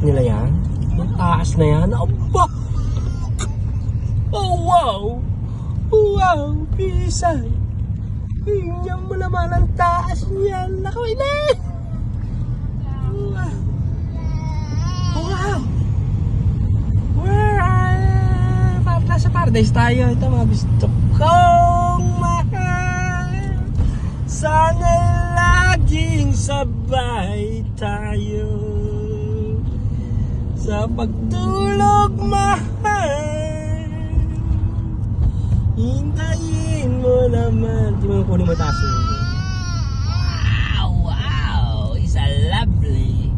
nila yan. Ang taas na yan. Aba! Oh, wow! Wow! Pisan! Tingnan mo naman ang taas niyan. Nakaway na! Wow! Wow! Wow! Para nasa paradise tayo. Ito mga gusto kong mahal. Sana laging sabay tayo sa pagtulog mahal. Hintayin mo naman. Di mo kunin mo taso. Wow! Wow! Is a lovely.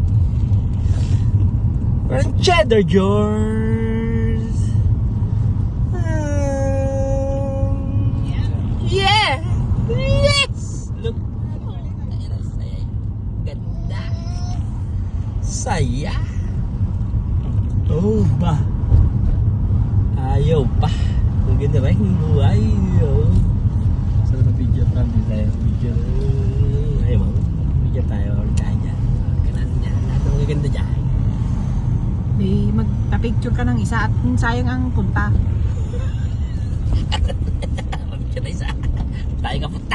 Parang cheddar George. Um, yeah! Yes! Look. Ganda. Saya. Oh ba? Ayaw pa. Ang ganda ba yung buhay? Oh. Sana na video from din tayo. Video. Ayaw mo. Video tayo. Kaya. Kanan niya. Ano ang ganda dyan? Eh, magpa-picture ka ng isa at sayang ang punta. Mag-video tayo sa. Tayo ka punta.